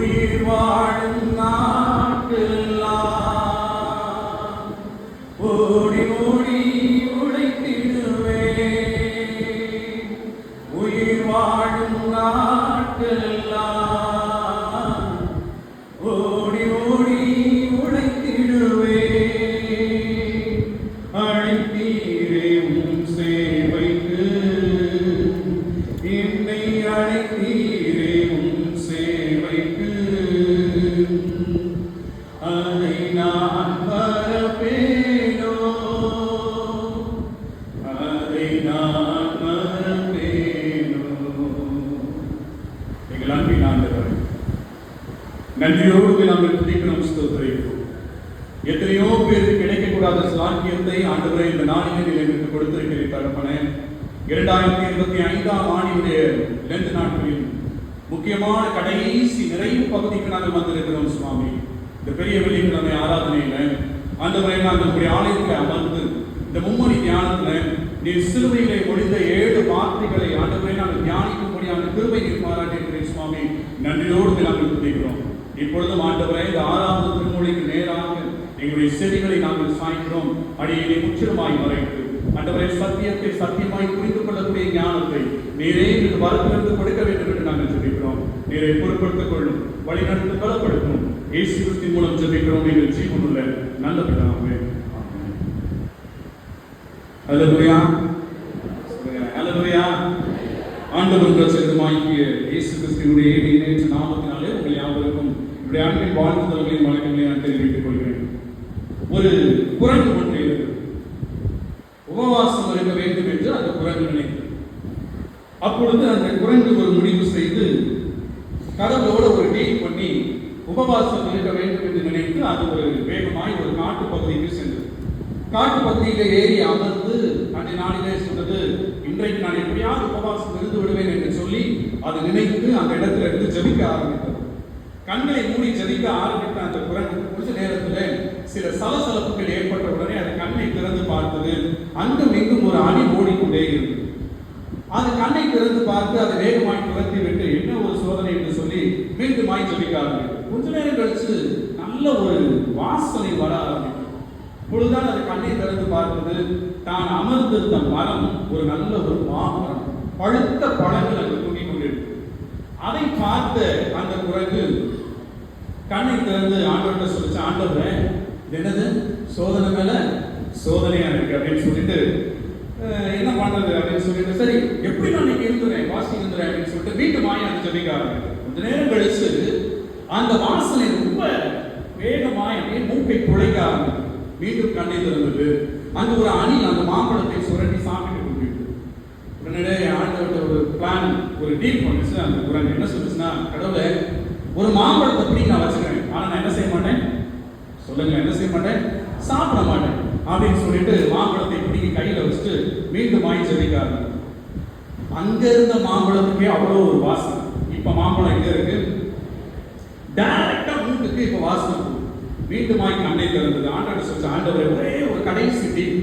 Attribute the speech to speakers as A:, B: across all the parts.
A: உயிர் வாழும் நன்றியோடு நாங்கள் துதிக்கிறோம் ஸ்தோத்திரிக்கிறோம் எத்தனையோ பேருக்கு கிடைக்கக்கூடாத சாக்கியத்தை ஆண்டவரை இந்த நாளில் எங்களுக்கு கொடுத்திருக்கிறேன் தகப்பனே. இரண்டாயிரத்தி இருபத்தி ஐந்தாம் ஆண்டினுடைய லெந்து நாட்களில் முக்கியமான கடைசி நிறைவு பகுதிக்கு நாங்கள் வந்திருக்கிறோம் சுவாமி. இந்த பெரிய வெள்ளிக்கிழமை ஆராதனையில் ஆண்டவரை நாங்கள் உங்களுடைய ஆலயத்தில் அமர்ந்து இந்த மும்மணி தியானத்தில் நீ சிலுவையிலே முடிந்த ஏழு வார்த்தைகளை ஆண்டவரை நாங்கள் தியானிக்கும்படியான கிருபை நீர் பாராட்டியிருக்கிறேன் சுவாமி. நன்றியோடு நாங்கள் துதிக்கிறோம். இப்பொழுது ஆண்டவரை இந்த ஆறாவது திருமொழிக்கு நேராக எங்களுடைய செவிகளை நாங்கள் சாய்க்கிறோம். அடியை முற்றிலுமாய் மறைத்து ஆண்டவரை சத்தியத்தை சத்தியமாய் புரிந்து கொள்ளக்கூடிய ஞானத்தை நீரே எங்களுக்கு வரத்திலிருந்து கொடுக்க வேண்டும் என்று நாங்கள் சொல்லிக்கிறோம் நீரை பொருட்படுத்திக் கொள்ளும் வழிநடத்து பலப்படுத்தும். இயேசு கிறிஸ்தின் மூலம் ஜெபிக்கிறோம். எங்கள் ஜீவனுள்ள நல்ல பிதாவே. ஆமென். அல்லேலூயா ஆண்டவர் ரசிகமாகிய இயேசு கிறிஸ்தினுடைய நேற்று இணையற்ற நாமத்தினாலே இப்படி யாவருக்கும் என்னுடைய அன்பின் வாழ்த்துதல்களையும் நான் தெரிவித்துக் கொள்கிறேன். ஒரு குரங்கு ஒன்று இருக்கிறது. உபவாசம் இருக்க வேண்டும் என்று அந்த குரங்கு நினைத்தது. அப்பொழுது அந்த குரங்கு ஒரு முடிவு செய்து கடவுளோட ஒரு டீல் பண்ணி உபவாசம் இருக்க வேண்டும் என்று நினைத்து அது ஒரு வேகமாய் ஒரு காட்டு பகுதிக்கு சென்றது. காட்டு பகுதியில ஏறி அமர்ந்து அன்றைய நாளிலே சொன்னது இன்றைக்கு நான் எப்படியாவது உபவாசம் இருந்து விடுவேன் என்று சொல்லி அதை நினைத்து அந்த இடத்துல இருந்து ஜெபிக்க ஆரம்பித்தது. கண்களை மூடி ஜெபிக்க ஆரம்பித்த அந்த குரங்கு கொஞ்ச நேரத்தில் சில சலசலப்புகள் ஏற்பட்ட உடனே அது கண்ணை திறந்து பார்த்தது. அங்கும் இங்கும் ஒரு அணி ஓடிக்கொண்டே இருந்தது. அது கண்ணை திறந்து பார்த்து அதை வேகமாய் துரத்தி விட்டு என்ன ஒரு சோதனை என்று சொல்லி மீண்டுமாய் ஜெபிக்க ஆரம்பித்தது. கொஞ்ச நேரம் கழிச்சு நல்ல ஒரு வாசனை வர ஆரம்பித்தது. பொழுதுதான் அது கண்ணை திறந்து பார்த்தது. தான் அமர்ந்திருந்த மரம் ஒரு நல்ல ஒரு மாமரம் பழுத்த பழங்கள் அங்கு தூங்கி கொண்டிருக்கு அதை பார்த்த அந்த குரங்கு கண்ணை திறந்து ஆண்டவர்கிட்ட சொல்லிச்சு ஆண்டவர் என்னது? சோதனை மேல சோதனையா இருக்கு அப்படின்னு சொல்லிட்டு என்ன பண்றது? அப்படின்னு சொல்லிட்டு சரி எப்படி நான் இன்னைக்கு இருந்துறேன் வாசி இருந்துறேன் அப்படின்னு சொல்லிட்டு வீட்டு மாயை அந்த ஜபிக்க கொஞ்ச நேரம் கழிச்சு அந்த வாசனை ரொம்ப வேகமாய் அப்படியே மூக்கை குழைக்க ஆரம்பிக்கும் மீண்டும் கண்ணை திறந்தது அங்க ஒரு அணி அந்த மாம்பழத்தை சுரண்டி சாப்பிட்டு கொண்டிருக்கு உடனே ஆண்டவர்கிட்ட ஒரு பிளான் ஒரு டீல் பண்ணுச்சு அந்த குரங்கு. என்ன சொல்லுச்சுன்னா கடவுளை ஒரு மாம்பழத்தை பிடி நான் வச்சுக்கிறேன் ஆனால் நான் என்ன செய்ய மாட்டேன்? சொல்லுங்க என்ன செய்ய மாட்டேன்? சாப்பிட மாட்டேன் அப்படின்னு சொல்லிட்டு மாம்பழத்தை பிடிக்க கையில் வச்சுட்டு மீண்டும் வாங்கி ஜெபிக்காரு அங்க இருந்த மாம்பழத்துக்கே அவ்வளோ ஒரு வாசனை. இப்ப மாம்பழம் எங்க இருக்கு? டைரக்டா வீட்டுக்கு இப்ப வாசனை மீண்டும் வாங்கி கண்ணை திறந்தது. ஆண்டவர் சொல்ற ஆண்டவரே ஒரே ஒரு கடைசி டீல்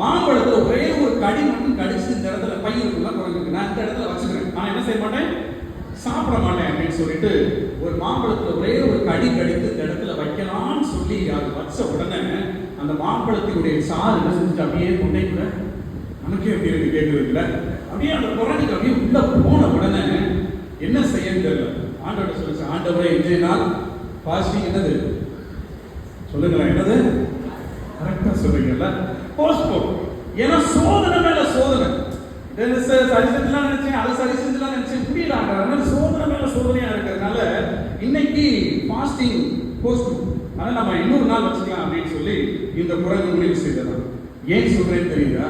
A: மாம்பழத்துல ஒரே ஒரு கடி மட்டும் கடிச்சு இந்த இடத்துல பையன் இருக்குல்ல குரங்குக்கு நான் இந்த இடத்துல வச்சுக்கிறேன். நான் என்ன செய்ய மாட்டேன்? சாப்பிட மாட்டேன் அப்படின்னு சொல்லிட்டு ஒரு மாம்பழத்தில் ஒரே ஒரு கடி கடித்து இந்த இடத்துல வைக்கலாம்னு சொல்லி அது வச்ச உடனே அந்த மாம்பழத்தினுடைய சாறு என்ன செஞ்சுட்டு அப்படியே கொண்டே நமக்கே எப்படி இருக்கு கேட்கறது அப்படியே அந்த குரலுக்கு அப்படியே உள்ள போன உடனே என்ன செய்யன்னு தெரியல. ஆண்டோட சொல்லுச்சு ஆண்டவரை இன்றைய நாள் பாஸ்டிங் என்னது? சொல்லுங்களேன் என்னது? கரெக்டாக சொல்லுங்கல்ல போஸ்ட்போன் ஏன்னா சோதனை மேல சோதனை. சரி செஞ்சலாம் நினைச்சேன் அதை சரி செஞ்சலாம் நினைச்சேன். புரியல அதனால சோதனை மேல சோதனையா இருக்கிறதுனால இன்னைக்கு ஃபாஸ்டிங் போஸ்ட் அதை நம்ம இன்னொரு நாள் வச்சுக்கலாம் அப்படின்னு சொல்லி இந்த குரங்கு முடிவு செய்ததான் ஏன் சொல்றேன் தெரியுதா?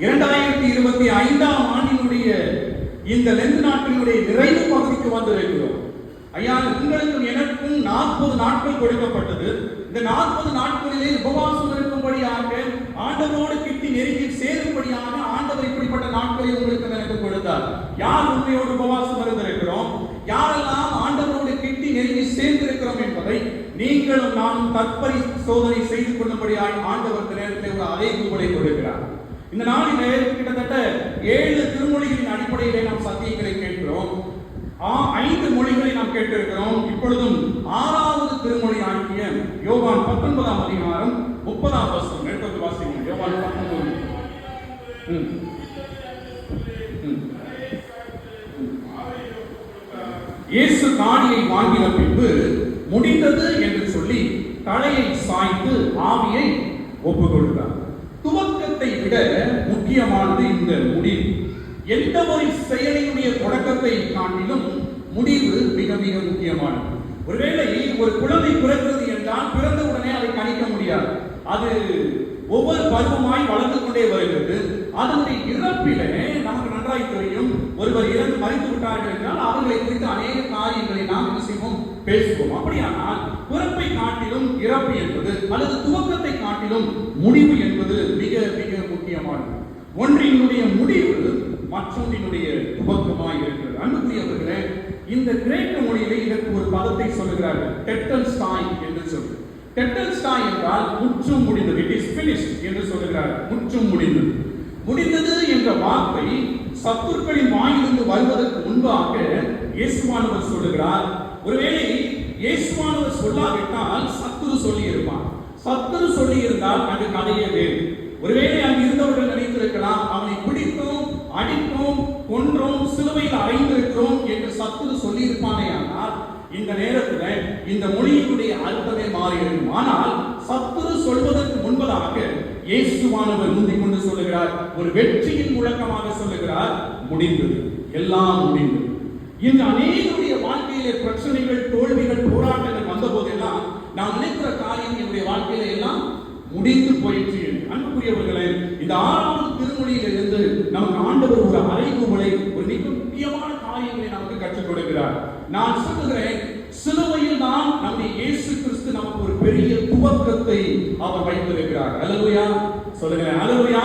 A: இரண்டாயிரத்தி இருபத்தி ஐந்தாம் ஆண்டினுடைய இந்த லெந்து நாட்டினுடைய நிறைவு பகுதிக்கு வந்து வைக்கிறோம் ஐயா உங்களுக்கும் எனக்கும் நாற்பது நாட்கள் கொடுக்கப்பட்டது. இந்த நாற்பது நாட்களிலே உபவாசம் இருக்கும்படியாக ஆண்டவரோடு கிட்டி நெருங்கி சேரும்படியாக ஆண்டவர் இப்படிப்பட்ட நாட்களை உங்களுக்கு எனக்கு கொடுத்தார் யார் உண்மையோடு உபவாசம் இருந்திருக்கிறோம் யாரெல்லாம் ஆண்டவரோடு கிட்டி நெருங்கி சேர்ந்திருக்கிறோம் என்பதை நீங்களும் நானும் தற்பரி சோதனை செய்து கொள்ளும்படியாய் ஆண்டவர் நேரத்தில் ஒரு அழைப்புகளை கொடுக்கிறார். இந்த நாளிலே கிட்டத்தட்ட ஏழு திருமொழிகளின் அடிப்படையிலே நாம் சத்தியங்களை கேட்கிறோம். ஆ, ஐந்து மொழிகளை நாம் கேட்டிருக்கிறோம். இப்பொழுதும் ஆறாவது திருமொழி ஆகிய யோகான் பத்தொன்பதாம் அதிகாரம் முப்பதாம் வசனம் எடுத்து வாசிங்க யோவான் பத்தொன்பது ம். ம். இயேசு காணியை வாங்கின பின்பு முடிந்தது என்று சொல்லி தலையை சாய்ந்து ஆவியை ஒப்பு கொடுத்தார் துவக்கத்தை விட முக்கியமானது இந்த முடிவு. எந்த ஒரு செயலினுடைய தொடக்கத்தை காட்டிலும் முடிவு மிக மிக முக்கியமானது. ஒருவேளை ஒரு குழந்தை பிறக்கிறது என்றால் பிறந்த உடனே அதை கணிக்க முடியாது. அது ஒவ்வொரு பருவமாய் வளர்ந்து கொண்டே வருகிறது. அதனுடைய இறப்பிலே நமக்கு நன்றாய் தெரியும். ஒருவர் இறந்து மறித்து விட்டார்கள் என்றால் அவர்களை குறித்து அநேக காரியங்களை நாம் என்ன செய்வோம்? பேசுவோம். அப்படியானால் பிறப்பை காட்டிலும் இறப்பு என்பது அல்லது துவக்கத்தை காட்டிலும் முடிவு என்பது மிக மிக முக்கியமானது. ஒன்றினுடைய முடிவு மற்றொன்றினுடைய துவக்கமாக இருக்கிறது. அன்புக்குரியவர்களே இந்த கிரேக்க மொழியிலே இதற்கு ஒரு பதத்தை சொல்லுகிறார்கள். டெட்டல் ஸ்டாய் என்று சொல்லி. டெட்டல் ஸ்டாய் என்றால் முற்றும் முடிந்தது. இட் இஸ் பினிஷ்ட் என்று சொல்லுகிறார் முற்றும் முடிந்தது. முடிந்தது என்ற வார்த்தை சத்துருக்களின் வாயிலிருந்து வருவதற்கு முன்பாக இயேசுவானவர் சொல்லுகிறார். ஒருவேளை இயேசுவானவர் சொல்லாவிட்டால் சத்துரு சொல்லி இருப்பார் சத்துரு சொல்லி இருந்தால் அங்கு கதையே வேறு. ஒருவேளை அங்கு இருந்தவர்கள் நினைத்திருக்கலாம் அவனை பிடித்தோம் அடித்தோம் கொன்றோம் சிலுவையில் அடைந்திருக்கிறோம் என்று சத்துரு சொல்லி இருப்பானே ஆனால் இந்த நேரத்தில் இந்த மொழியினுடைய அர்த்தமே மாறியிருக்கும் ஆனால் சத்துரு சொல்வதற்கு முன்பதாக இயேசுவானவர் முந்திக் கொண்டு சொல்லுகிறார். ஒரு வெற்றியின் முழக்கமாக சொல்லுகிறார் முடிந்தது. எல்லாம் முடிந்தது. இன்று அநேகருடைய வாழ்க்கையிலே பிரச்சனைகள் தோல்விகள் போராட்டங்கள் வந்த போதெல்லாம் நான் நினைக்கிற காரியம் என்னுடைய வாழ்க்கையில எல்லாம் முடிந்து போயிற்று அன்புக்குரியவர்களே இந்த ஆறாவது திருமொழியிலிருந்து நமக்கு ஆண்டவர் ஒரு அறைகூவலை ஒரு மிக முக்கியமான காரியங்களை நமக்கு கற்றுக் கொடுக்கிறார். நான் சொல்லுகிறேன் சிலுவையில் தான் இயேசு கிறிஸ்து நமக்கு ஒரு பெரிய துவக்கத்தை அவர் வைத்திருக்கிறார். அலலுயா சொல்லுங்க அலலுயா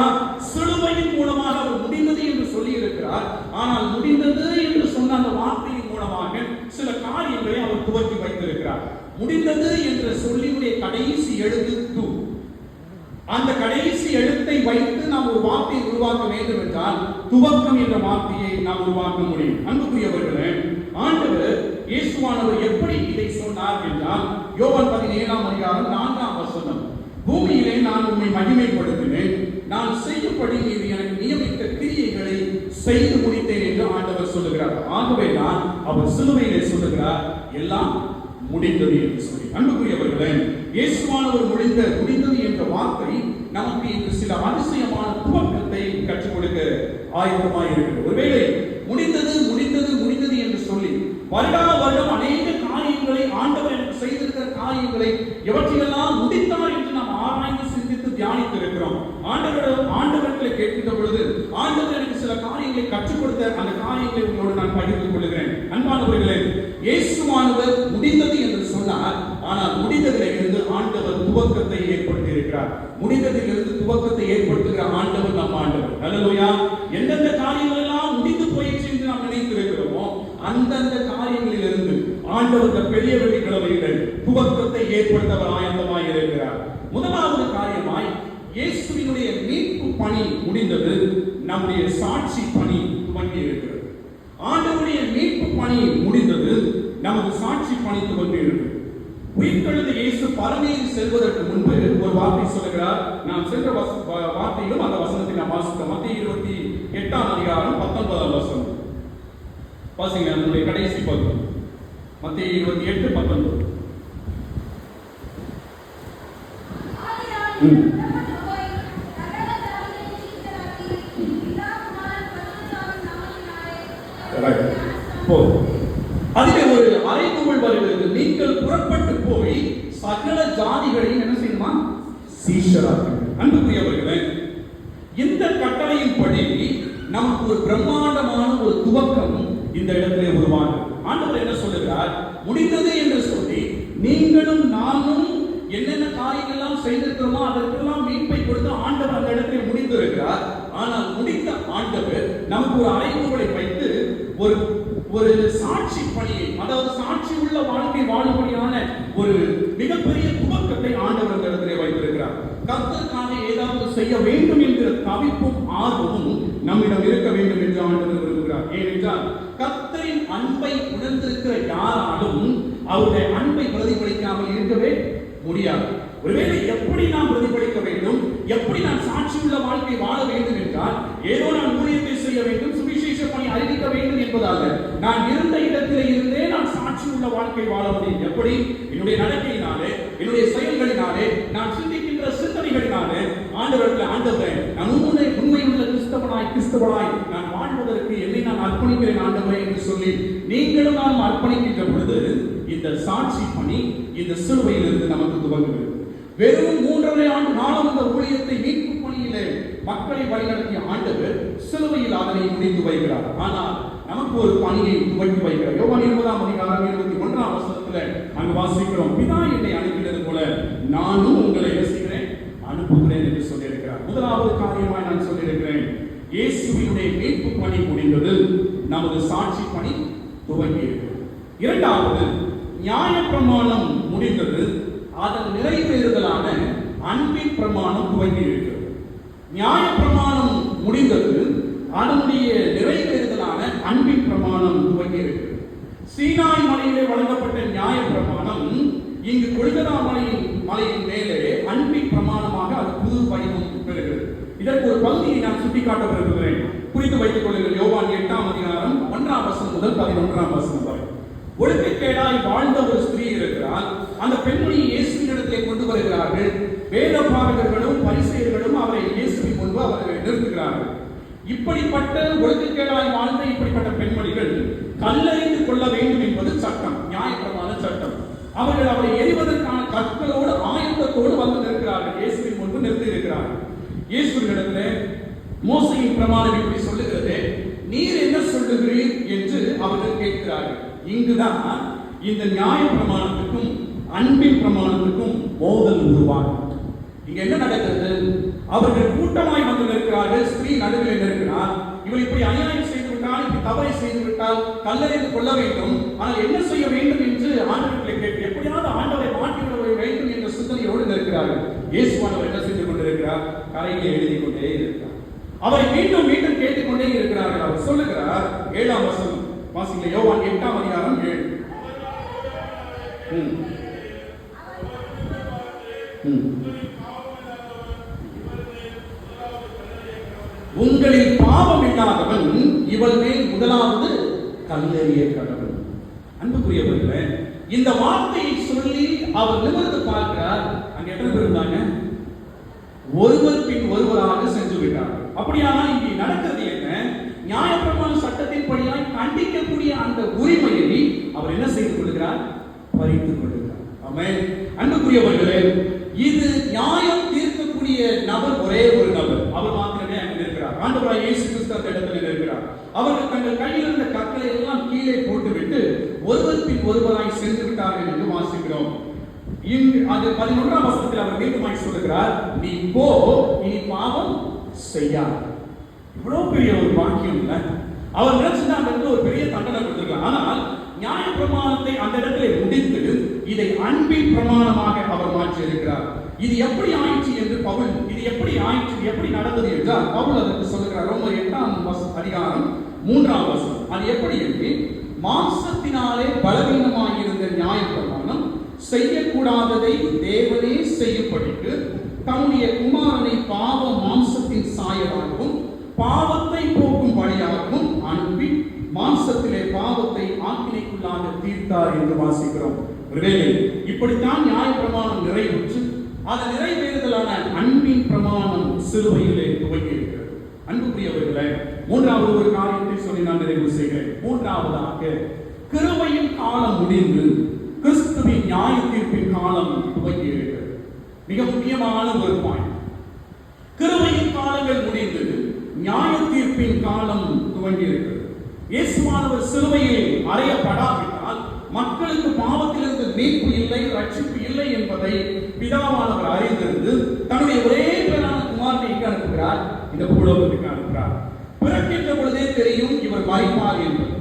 A: சிலுவையின் மூலமாக அவர் முடிந்தது என்று சொல்லி இருக்கிறார் ஆனால் முடிந்தது என்று சொன்ன அந்த வார்த்தையின் மூலமாக சில காரியங்களை அவர் துவக்கி வைத்திருக்கிறார். முடிந்தது என்ற சொல்லினுடைய கடைசி எழுத்து. அந்த கடைசி எழுத்தை வைத்து நாம் ஒரு வார்த்தையை உருவாக்க வேண்டும் என்றால் துவக்கம் என்ற வார்த்தையை நாம் உருவாக்க முடியும். அன்புக்குரியவர்களே ஆண்டவர் இயேசுவானவர் எப்படி இதை சொன்னார் என்றால் யோவன் பதினேழாம் அதிகாரம் நான்காம் வசனம். பூமியிலே நான் உண்மை மகிமைப்படுத்தினேன். நான் செய்யும்படி நீர் எனக்கு நியமித்த கிரியைகளை செய்து முடித்தேன் என்று ஆண்டவர் சொல்லுகிறார். ஆகவே தான் அவர் சிலுவையிலே சொல்லுகிறார் எல்லாம் முடிந்தது என்று சொல்லி. அன்புக்குரியவர்களே இயேசுவானவர் முடிந்த முடிந்தது என்ற வார்த்தை நமக்கு இன்று சில அதிசயமான துவக்கத்தை கற்றுக் கொடுக்க ஆயுதமாக இருக்கிறது ஒருவேளை முடிந்தது முடிந்தது முடிந்தது என்று சொல்லி வருடா வருடம் அநேக காரியங்களை ஆண்டவர் எனக்கு செய்திருக்கிற காரியங்களை எவற்றையெல்லாம் முடித்தார் என்று நாம் ஆராய்ந்து சிந்தித்து தியானித்து இருக்கிறோம் ஆண்டவர் ஆண்டவர்களை கேட்கின்ற பொழுது ஆண்டவர் எனக்கு சில காரியங்களை கற்றுக் கொடுத்த அந்த காரியங்களை உங்களோடு நான் பகிர்ந்து கொள்கிறேன் அன்பானவர்களே இயேசுவானவர் முடிந்தது என்று சொன்னார். ஆனால் முடிந்ததிலிருந்து ஆண்டவர் துவக்கத்தை ஏற்படுத்தி இருக்கிறார் முடிந்ததிலிருந்து துவக்கத்தை ஏற்படுத்துகிற ஆண்டவர் நம் ஆண்டவர். நல்லதுயா எந்தெந்த காரியங்கள் எல்லாம் முடிந்து போயிடுச்சு என்று நாம் நினைத்திருக்கிறோமோ அந்தந்த காரியங்களிலிருந்து ஆண்டவர் பெரிய வெள்ளிக்கிழமையில் துவக்கத்தை ஏற்படுத்தவர் ஆயத்தமாய் இருக்கிறார் முதலாவது காரியமாய் இயேசுவினுடைய மீட்பு பணி முடிந்தது நம்முடைய சாட்சி பணி துவங்கி இருக்கிறது. ஆண்டவருடைய மீட்பு பணி முடிந்தது நமது சாட்சி பணி துவங்கி இருக்கிறது. உயிர்த்தெழுந்த இயேசு பரமேறி செல்வதற்கு முன்பு ஒரு வார்த்தை சொல்லுகிறார். நாம் சென்ற வச- வார்த்தையிலும் அந்த வசனத்தை நாம் வாசித்தோம் மத்திய இருபத்தி எட்டாம் அதிகாரம் பத்தொன்பதாம் வசனம். வாசிங்க அதனுடைய கடைசி பகுதி. மத்திய இருபத்தி எட்டு பத்தொன்பது ம். Right. போதும். அதிலே ஒரு அறைகூவல் வருகிறது நீங்கள் புறப்பட்டு போய் சகல ஜாதிகளையும் என்ன செய்யணுமா சீஷராக்குங்கள் அன்புக்குரியவர்களே இந்த கட்டளையின்படி நமக்கு ஒரு பிரம்மாண்டமான ஒரு துவக்கம் இந்த இடத்திலே உருவானது ஆண்டவர் என்ன சொல்லுகிறார் முடிந்தது என்று சொல்லி நீங்களும் நானும் என்னென்ன காரியங்கள் எல்லாம் செய்திருக்கிறோமோ அதற்கெல்லாம் மீட்பை கொடுத்து ஆண்டவர் அந்த இடத்திலே முடித்திருக்கிறார். ஆனால் முடித்த ஆண்டவர் நமக்கு ஒரு அழைப்புகளை வைத்து ஒரு ஒரு சாட்சி பணியை அதாவது சாட்சி உள்ள வாழ்க்கை வாழும்படியான ஒரு மிகப்பெரிய துவக்கத்தை ஆண்டவர் அந்த இடத்துல வைத்திருக்கிறார். கர்த்தருக்காக ஏதாவது செய்ய வேண்டும் என்கிற தவிப்பும் ஆர்வமும் நம்மிடம் இருக்க வேண்டும் என்று ஆண்டவர் விரும்புகிறார். ஏனென்றால் கர்த்தரின் அன்பை உணர்ந்திருக்கிற யாராலும் அவருடைய அன்பை பிரதிபலிக்காமல் இருக்கவே முடியாது. ஒருவேளை எப்படி நாம் பிரதிபலிக்க வேண்டும்? எப்படி நான் சாட்சியுள்ள வாழ்க்கை வாழ வேண்டும் என்றால் ஏதோ நான் ஊழியத்தை செய்ய வேண்டும் சுவிசேஷ பணி அறிவிக்க வேண்டும் என்பதாக நான் இருந்த இடத்திலே இருந்தே நான் சாட்சி உள்ள வாழ்க்கை வாழ முடியும். எப்படி? என்னுடைய நடக்கையினாலே என்னுடைய செயல்களினாலே நான் சிந்திக்கின்ற சிந்தனைகளினாலே ஆண்டவர்கள் ஆண்டவரே நான் உண்மை உண்மையுள்ள கிறிஸ்தவனாய் கிறிஸ்தவனாய் நான் வாழ்வதற்கு என்னை நான் அர்ப்பணிக்கிறேன் ஆண்டவரே என்று சொல்லி நீங்களும் நாம் அர்ப்பணிக்கின்ற பொழுது இந்த சாட்சி பணி இந்த சிலுவையிலிருந்து நமக்கு துவங்குகிறது. வெறும் மூன்றரை ஆண்டு காலம் அந்த ஊழியத்தை மீட்பு பணியிலே மக்களை வழிநடத்திய ஆண்டவர் சிலுவையில் அதனை முடிந்து வைக்கிறார். ஆனால் நமக்கு ஒரு பணியை துவக்கி வைக்கிறார். யோகா இருபதாம் அதிகாரம் இருபத்தி ஒன்றாம் வருஷத்துல அங்கு வாசிக்கிறோம். பிதா என்னை அனுப்பினது போல நானும் உங்களை ரசிக்கிறேன் அனுப்புகிறேன் என்று சொல்லியிருக்கிறார். முதலாவது காரியமாய் நான் சொல்லியிருக்கிறேன். இயேசுவினுடைய மீட்பு பணி முடிந்தது நமது சாட்சி பணி துவங்கி இருக்கிறது இரண்டாவது நியாயப்பிரமாணம் பிரமாணம் அதன் நிறைவேறுதலான அன்பின் பிரமாணம் துவங்கி இருக்கிறது நியாய பிரமாணம் முடிந்தது அதனுடைய நிறைவேறுதலான அன்பின் பிரமாணம் துவங்கி இருக்கிறது சீனாய் மலையிலே வழங்கப்பட்ட நியாய பிரமாணம் இங்கு கொள்கதா மலையின் மலையின் மேலே அன்பின் பிரமாணமாக அது புது பயணம் பெறுகிறது. இதற்கு ஒரு பகுதியை நான் சுட்டிக்காட்ட விரும்புகிறேன் குறித்து வைத்துக் கொள்ளுங்கள். யோவான் எட்டாம் அதிகாரம் ஒன்றாம் வசனம் முதல் பதினொன்றாம் வசனம் வரை. ஒழுக்கக்கேடாய் வாழ்ந்த ஒரு ஸ்திரீ இருக்கிறார். அந்த பெண்மணியை இயேசுவின் இடத்திலே கொண்டு வருகிறார்கள். வேத பாரகர்களும் பரிசெயர்களும் இயேசுவை இயேசுவின் முன்பு அவர்கள் நிறுத்துகிறார்கள். இப்படிப்பட்ட ஒழுக்கக்கேடாய் வாழ்ந்த இப்படிப்பட்ட பெண்மணிகள் கல்லறிந்து கொள்ள வேண்டும் என்பது சட்டம் நியாயப்பிரமான சட்டம். அவர்கள் அவரை எரிவதற்கான கற்களோடு ஆயுதத்தோடு வந்து நிற்கிறார்கள். இயேசுவின் முன்பு நிறுத்தி இருக்கிறார்கள். இயேசுவினிடத்துல மோசையின் பிரமாணம் இப்படி சொல்லுகிறது. நீர் என்ன சொல்லுகிறீர்? என்று அவர்கள் கேட்கிறார்கள். இங்குதான் இந்த நியாய பிரமாணத்துக்கும் அன்பின் பிரமாணத்துக்கும் மோதல் உருவாகும் இங்க என்ன நடக்கிறது? அவர்கள் கூட்டமாய் வந்து நிற்கிறார்கள். ஸ்திரீ நடுவில் நிற்கிறார் இவள் இப்படி அநியாயம் செய்து விட்டால் இப்படி தவறை செய்து விட்டால் கல்லறிந்து கொள்ள வேண்டும். ஆனால் என்ன செய்ய வேண்டும் என்று ஆண்டவர்களை கேட்டு எப்படியாவது ஆண்டவரை மாற்றிவிட வேண்டும் என்ற சிந்தனையோடு நிற்கிறார்கள். இயேசுவானவர் என்ன செய்து கொண்டிருக்கிறார்? கரையிலே எழுதி கொண்டே இருக்கிறார். அவரை மீண்டும் மீண்டும் கேட்டுக்கொண்டே இருக்கிறார்கள். அவர் சொல்லுகிறார் ஏழாம் வசனம். வாசிக்கல யோவான் எட்டாம் அதிகாரம் ஏழு. ம். ம். இவள் மேல் முதலாவது கல்லெறிய கடவுள். அன்புக்குரியவர்களே இந்த வார்த்தையை சொல்லி அவர் நிமிர்ந்து பார்க்கிறார். அங்க எத்தனை பேர் இருந்தாங்க? ஒருவர் பின் ஒருவராக சென்று விட்டார் அப்படியானால் இங்கே நடக்கிறது என்ன? நியாயப்பிரமாண சட்டத்தின் படியாய் கண்டிக்கக்கூடிய அந்த உரிமையை அவர் என்ன செய்து கொள்கிறார்? பறித்துக் கொள்கிறார். ஆமென். அன்புக்குரியவர்களே இது நியாயம் தீர்க்கக்கூடிய நபர் ஒரே ஒரு நபர். அவர் மாத்திரமே அங்கே இருக்கிறார் ஆண்டவராய் இயேசு கிறிஸ்து அந்த இடத்துல அவர்கள் தங்கள் கையில் இருந்த கற்களை எல்லாம் கீழே போட்டுவிட்டு ஒருவர் பின் ஒருவராய் சென்று விட்டார்கள் என்று வாசிக்கிறோம். இங்கு அது பதினொன்றாம் வசத்தில் அவர் மீண்டுமாய் சொல்லுகிறார் நீ போ இனி பாவம் செய்யா இவ்வளவு பெரிய ஒரு வாக்கியம் இல்லை. அவர் நினைச்சுதான் அந்த இடத்துல ஒரு பெரிய தண்டனை கொடுத்திருக்கலாம் ஆனால் நியாய பிரமாணத்தை அந்த இடத்திலே முடித்து இதை அன்பின் பிரமாணமாக அவர் மாற்றி இருக்கிறார் இது எப்படி ஆயிற்று என்று பவுல் இது எப்படி ஆயிற்று எப்படி நடந்தது என்றால் பவுல் அதற்கு சொல்லுகிறார். ரொம்ப எட்டாம் அதிகாரம் மூன்றாம் வசனம். அது எப்படி என்று மாம்சத்தினாலே பலவீனமாயிருந்த நியாய பிரமாணம் செய்யக்கூடாததை தேவனே செய்யப்பட்டு தம்முடைய குமாரனை பாவ மாம்சத்தின் சாயலாகவும் பாவத்தை போக்கும் வழியாகவும் அனுப்பி மாம்சத்திலே பாவத்தை ஆக்கினைக்குள்ளாக தீர்த்தார் என்று வாசிக்கிறோம். இப்படித்தான் நியாய பிரமாணம் நிறைவுற்று அது நிறைவேறுதலான அன்பின் பிரமாணம் சிறுவையிலே துவங்கி இருக்கிறது அன்புக்குரியவர்களே மூன்றாவது ஒரு காரியத்தை சொல்லி நான் நிறைவு செய்கிறேன். மூன்றாவதாக கிருமையின் காலம் முடிந்து கிறிஸ்துவின் நியாய தீர்ப்பின் காலம் துவங்கி இருக்கிறது. மிக முக்கியமான ஒரு பாயிண்ட் கிருமையின் காலங்கள் முடிந்து நியாய தீர்ப்பின் காலம் துவங்கி இருக்கிறது. இயேசுவானவர் சிலுவையில் அறையப்படாவிட்டால் மக்களுக்கு பாவத்திலிருந்து மீட்பு இல்லை ரட்சிப்பு இல்லை என்பதை பிதாவானவர் அறிந்திருந்து தன்னுடைய ஒரே பேரான குமாரனை அனுப்புகிறார். இந்த பூலோகத்துக்கு அனுப்புகிறார். பிறக்கின்ற பொழுதே தெரியும் இவர் மறிப்பார் என்பது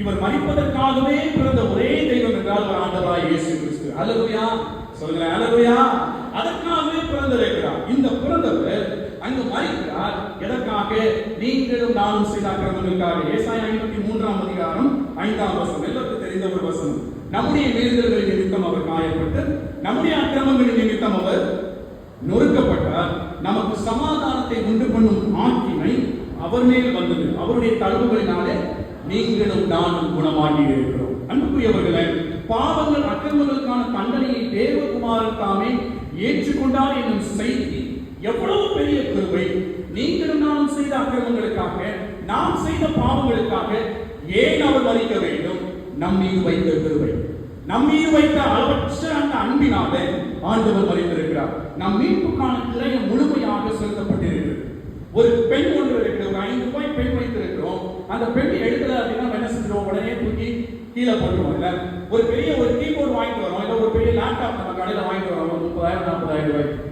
A: இவர் மறிப்பதற்காகவே பிறந்த ஒரே தெய்வம் என்றால் ஒரு ஆண்டவராய் இயேசு கிறிஸ்து. அல்லேலூயா. சொல்லுங்க அல்லேலூயா. அதற்காகவே பிறந்திருக்கிறார் இந்த பிறந்தவர் அங்கு மறிக்கிறார். எதற்காக? நீங்களும் நானும் செய்த அக்கிரமங்களுக்காக ஏசாய ஐம்பத்தி மூன்றாம் அதிகாரம் ஐந்தாம் வசனம். எல்லோருக்கும் தெரிந்த ஒரு வசனம். நம்முடைய மீறுதல்களின் நிமித்தம் அவர் காயப்பட்டு நம்முடைய அக்கிரமங்களின் நிமித்தம் அவர் நொறுக்கப்பட்டார். நமக்கு சமாதானத்தை உண்டு பண்ணும் ஆக்கினை அவர் மேல் வந்தது. அவருடைய தழுவுகளினாலே நீங்களும் நானும் குணமாகி இருக்கிறோம். அன்புக்குரியவர்களே பாவங்கள் அக்கிரமங்களுக்கான தண்டனையை தேவகுமாரன் தாமே ஏற்றுக்கொண்டார் என்னும் செய்தி எவ்வளவு பெரிய கிருபை. நீங்களும் நானும் செய்த அக்கிரமங்களுக்காக நாம் செய்த பாவங்களுக்காக ஏன் அவர் மறிக்க வேண்டும்? நம் மீது வைத்த கிருபை. நம் மீது வைத்த அளவற்ற அந்த அன்பினாலே ஆண்டவர் மறித்திருக்கிறார். நம் மீட்புக்கான கிரயம் முழுமையாக செலுத்தப்பட்டிருக்கிறது. ஒரு பெண் ஒன்று இருக்கிறது ஒரு ஐந்து ரூபாய் பெண் வைத்திருக்கிறோம். அந்த பெண் எடுக்கல அப்படின்னா நம்ம என்ன செஞ்சிருவோம்? உடனே தூக்கி கீழே போட்டுருவோம் இல்ல? ஒரு பெரிய ஒரு கீபோர்டு வாங்கிட்டு வரோம் இல்லை ஒரு பெரிய லேப்டாப் நம்ம கடையில் வாங்கிட்டு வரோம். ஒரு முப்பதாயிரம் நாற்பதாயிரம் ரூபாய்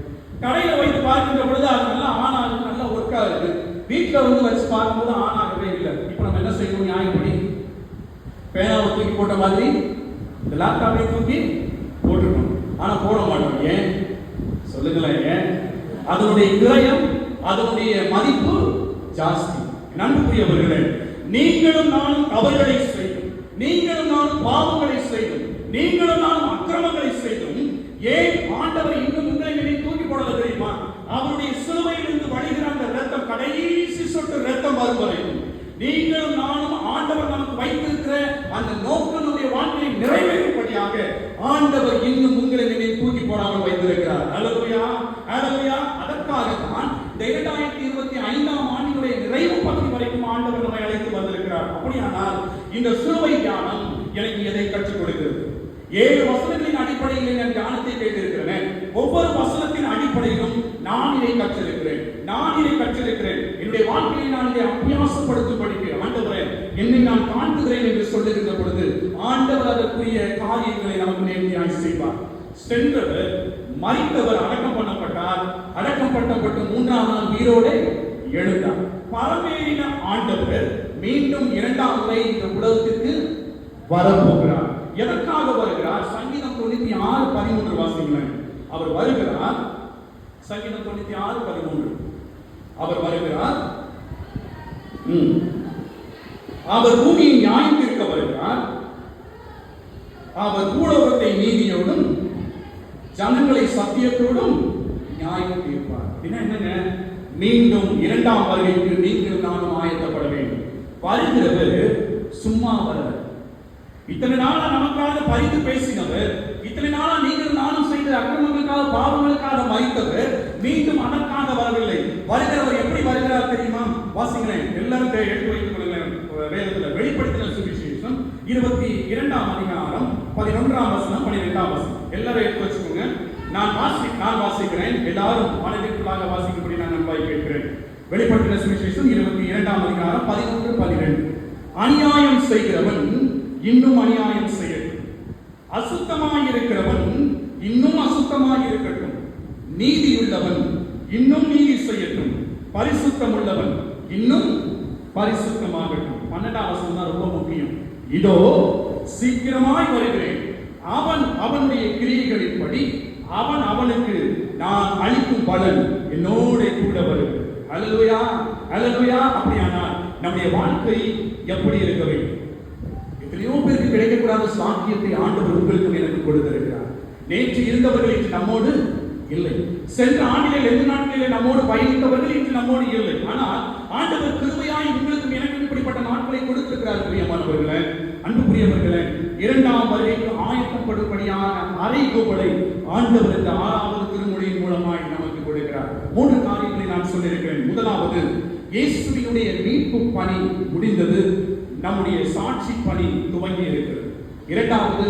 A: கடையில் வைத்து பார்க்கின்ற பொழுது அது நல்லா ஆன் ஆகுது நல்லா ஒர்க் ஆகுது. வீட்டுல வந்து வச்சு பார்க்கும்போது ஆன் ஆகவே இல்லை. இப்போ நம்ம என்ன செய்யணும்? நியாயப்படி பேனாவை தூக்கி போட்ட மாதிரி இந்த லேப்டாப்பை தூக்கி போட்டுருக்கணும் ஆனால் போட மாட்டோம். ஏன்? சொல்லுங்களேன். அதனுடைய கிரயம் அதனுடைய மதிப்பு ஜாஸ்தி. நன்றிக்குரியவர்களே நீங்களும் நானும் தவறுகளை செய்தும் நீங்களும் நானும் பாவங்களை செய்தும் நீங்களும் நானும் அக்கிரமங்களை செய்தும் ஏன் ஆண்டவர் இன்னும் உங்களை மேலே தூக்கி போடல தெரியுமா? அவருடைய சிலுவையிலிருந்து வழிகிற அந்த ரத்தம் கடைசி சொட்டு ரத்தம் வரும் வரைக்கும் நீங்களும் நானும் ஆண்டவர் நமக்கு வைத்திருக்கிற அந்த நோக்கனுடைய வாழ்க்கையை நிறைவேறும்படியாக ஆண்டவர் இன்னும் உங்களை தூக்கி போடாமல் வைத்திருக்கிறார் அல்லலுயா அல்லலுயா அதற்காகத்தான் இந்த இரண்டாயிரத்தி இருபத்தி ஐந்தாம் ஆண்டினுடைய நிறைவு பகுதி வரைக்கும் ஆண்டவர் நம்மை அழைத்து வந்திருக்கிறார் அப்படியானால் இந்த சிறுவை தியானம் எனக்கு எதை கற்றுக் கொடுக்கிறது? ஏழு வசனத்தின் அடிப்படையில் என் தியானத்தை கேட்டிருக்கிறேன். ஒவ்வொரு வசனத்தின் அடிப்படையிலும் நான் இதை கற்றிருக்கிறேன். நான் இதை கற்றிருக்கிறேன். என்னுடைய வாழ்க்கையை நான் இதை அபியாசப்படுத்தும் படிக்கிறேன் ஆண்டவரே என்னை நான் காண்புகிறேன் என்று சொல்லுகின்ற பொழுது ஆண்டவர் அதற்குரிய காரியங்களை நமக்கு நேர்த்தியாய் செய்வார். சென்றவர் மறித்தவர் அடக்கம் பண்ணப்பட்டார். அடக்கம் பண்ணப்பட்டு மூன்றாம் நாள் உயிரோடு எழுந்தார். பரமேறின ஆண்டவர் மீண்டும் இரண்டாம் முறை இந்த உலகத்திற்கு வரப்போகிறார். எதற்காக வருகிறார்? சங்கீதம் தொண்ணூத்தி ஆறு பதிமூன்று வாசிங்களேன் அவர் வருகிறார். சங்கீதம் தொண்ணூத்தி ஆறு பதிமூன்று. அவர் வருகிறார். அவர் பூமியை நியாயம் தீர்க்க வருகிறார். அவர் பூலோகத்தை நீதியோடும் ஜனங்களை சத்தியத்தோடும் நியாயம் தீர்ப்பார். என்ன என்னங்க? மீண்டும் இரண்டாம் வருகைக்கு நீங்கள் நானும் ஆயத்தப்பட வேண்டும். வருகிறவர் சும்மா வரல. இத்தனை நாளா நமக்காக பரிந்து பேசினவர் இத்தனை நாளா நீங்கள் நானும் செய்த அக்கிரமங்களுக்காக பாவங்களுக்காக மறித்தவர் மீண்டும் அதற்காக வரவில்லை. வருகிறவர் எப்படி வருகிறார் தெரியுமா? வாசிக்கிறேன் எல்லாரும் எடுத்து வைத்துக் கொள்ளுங்கள் வேதத்துல வெளிப்படுத்தின சுவிசேஷம் இருபத்தி இரண்டாம் அதிகாரம் பதினொன்றாம் வசனம் பனிரெண்டாம் வசனம். எல்லாரும் எடுத்து வச்சுக்கோங்க. நான் வாசி நான் வாசிக்கிறேன். எல்லாரும் மனதிற்குள்ளாக வாசிக்கும்படி நான் நன்பாய் கேட்கிறேன். வெளிப்படுத்தின சுவிசேஷம் இருபத்தி இரண்டாம் அதிகாரம் பதினொன்று பன்னிரெண்டு அநியாயம் செய்கிறவன் இன்னும் அநியாயம் செய்யட்டும். அசுத்தமாய் இருக்கிறவன் இன்னும் அசுத்தமாய் இருக்கட்டும் நீதியுள்ளவன் இன்னும் நீதி செய்யட்டும். பரிசுத்தம் உள்ளவன் இன்னும் பரிசுத்தமாகட்டும். பன்னெண்டாம் வசனம் தான் ரொம்ப முக்கியம். இதோ சீக்கிரமாய் வருகிறேன். அவன் அவனுடைய கிரியைகளின்படி அவன் அவனுக்கு நான் அளிக்கும் பலன் என்னோட கூட வருகிறேன் அலலுயா அலலுயா அப்படியானால் நம்முடைய வாழ்க்கை எப்படி இருக்க வேண்டும்? எத்தனையோ பேருக்கு கிடைக்கக்கூடாத சாக்கியத்தை ஆண்டவர் உங்களுக்கும் எனக்கு கொடுத்திருக்கிறார் நேற்று இருந்தவர்கள் இன்று நம்மோடு இல்லை. சென்ற ஆண்டில் எந்த நாட்களிலே நம்மோடு பயணித்தவர்கள் இன்று நம்மோடு இல்லை. ஆனால் ஆண்டவர் கிருமையாய் உங்களுக்கும் எனக்கும் இப்படிப்பட்ட நாட்களை கொடுத்திருக்கிறார் பிரியமானவர்களே அன்புக்குரியவர்களே. இரண்டாம் வருகைக்கு ஆயத்தப்படும்படியான அறைகோவலை ஆண்டவர் இந்த ஆறாவது திருமொழியின் மூலமாய் நம்ம மூன்று காரியங்களை நான் சொல்லியிருக்கிறேன். முதலாவது இயேசுவினுடைய மீட்பு பணி முடிந்தது. நம்முடைய சாட்சி பணி துவங்கி இருக்கிறது. இரண்டாவது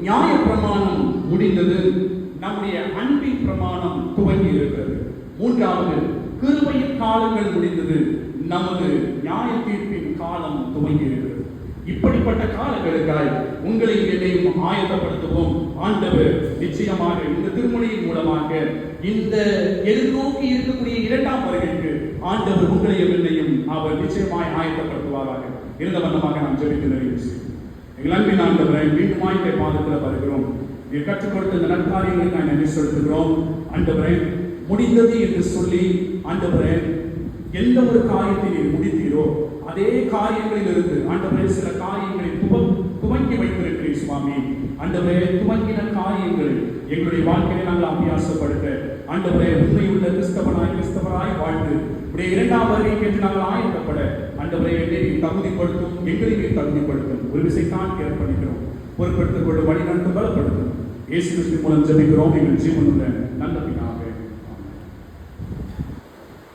A: நியாய பிரமாணம் முடிந்தது. நம்முடைய அன்பின் பிரமாணம் துவங்கி இருக்கிறது. மூன்றாவது கிருபையின் காலங்கள் முடிந்தது. நமது நியாய தீர்ப்பின் காலம் துவங்கி இருக்கிறது. இப்படிப்பட்ட காலங்களுக்காய் உங்களை என்னையும் ஆயத்தப்படுத்துவோம். ஆண்டவர் நிச்சயமாக இந்த திருமணியின் மூலமாக இந்த எதிர்நோக்கி இருக்கக்கூடிய இரண்டாம் வருகைக்கு ஆண்டவர் உங்களையும் என்னையும் அவர் நிச்சயமாய் ஆயத்தப்படுத்துவாராக. இருந்த வண்ணமாக நாம் ஜெபித்து நிறைவு எங்கள் அன்பின் ஆண்டவரை மீண்டும் வாய்ப்பை பாதத்தில் வருகிறோம் நீர் கற்றுக் கொடுத்த இந்த நற்காரியங்களை நான் நன்றி செலுத்துகிறோம். ஆண்டவரை முடிந்தது என்று சொல்லி ஆண்டவரை எந்த ஒரு காரியத்தை நீர் முடித்தீரோ அதே காரியங்களில் இருந்து ஆண்டவரே சில காரியம் துவ துவங்கின காரியங்கள் எங்களுடைய வாழ்க்கையை நாங்கள் அபியாசப்படுத்த ஆண்டவரே உண்மையுள்ள கிறிஸ்தவனாய் கிறிஸ்தவனாய் வாழ்ந்து உடைய இரண்டாம் வருகை கேட்டு நாங்கள் ஆயத்தப்பட ஆண்டவரே என்னை நீர் தகுதிப்படுத்தும் எங்களை நீர் தகுதிப்படுத்தும். ஒரு விசைத்தான் ஏற்படுகிறோம் பொறுப்படுத்திக் கொண்டு வழி நடந்து பலப்படுத்தும். இயேசு கிறிஸ்து மூலம் ஜபிக்கிறோம். எங்கள் ஜீவனுள்ள நல்ல